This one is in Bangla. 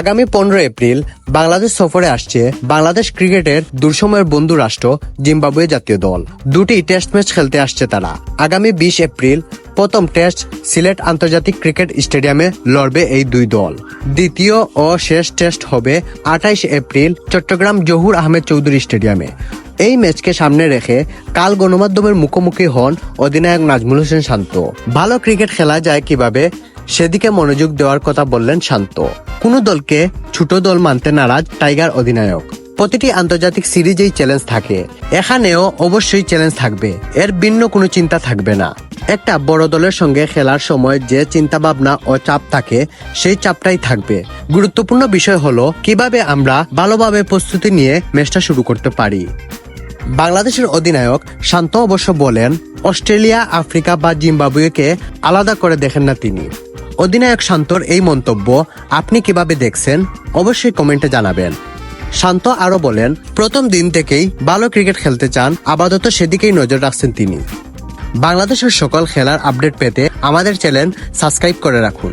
আগামী পনেরো এপ্রিল বাংলাদেশ সফরে আসছে বাংলাদেশ ক্রিকেটের দুঃসময়ের বন্ধু রাষ্ট্র জিম্বাবুয়ে জাতীয় দল। দুটি টেস্ট ম্যাচ খেলতে আসছে তারা। আগামী বিশ এপ্রিল প্রথম টেস্ট সিলেট আন্তর্জাতিক ক্রিকেট স্টেডিয়ামে লড়বে এই দুই দল। দ্বিতীয় ও শেষ টেস্ট হবে আঠাইশ এপ্রিল চট্টগ্রাম জহুর আহমেদ চৌধুরী স্টেডিয়ামে। এই ম্যাচকে সামনে রেখে কাল গণমাধ্যমের মুখোমুখি হন অধিনায়ক নাজমুল হোসেন শান্ত। ভালো ক্রিকেট খেলা যায় কীভাবে? সেদিকে মনোযোগ দেওয়ার কথা বললেন শান্ত। কোনো দলকে ছোট দল মানতে নারাজ টাইগার অধিনায়ক। প্রতিটি আন্তর্জাতিক সিরিজেই চ্যালেঞ্জ থাকে। এখানেও অবশ্যই চ্যালেঞ্জ থাকবে। এর ভিন্ন কোনো চিন্তা থাকবে না। একটা বড় দলের সঙ্গে খেলার সময় যে চিন্তা ভাবনা ও চাপ থাকে, সেই চাপটাই থাকবে। গুরুত্বপূর্ণ বিষয় হলো কীভাবে আমরা ভালোভাবে প্রস্তুতি নিয়ে ম্যাচটা শুরু করতে পারি। বাংলাদেশের অধিনায়ক শান্ত অবশ্য বলেন, অস্ট্রেলিয়া, আফ্রিকা বা জিম্বাবুয়েকে আলাদা করে দেখেন না তিনি। অধিনায়ক শান্তর এই মন্তব্য আপনি কীভাবে দেখছেন, অবশ্যই কমেন্টে জানাবেন। শান্ত আরও বলেন, প্রথম দিন থেকেই ভালো ক্রিকেট খেলতে চান, আপাতত সেদিকেই নজর রাখছেন তিনি। বাংলাদেশের সকল খেলার আপডেট পেতে আমাদের চ্যানেল সাবস্ক্রাইব করে রাখুন।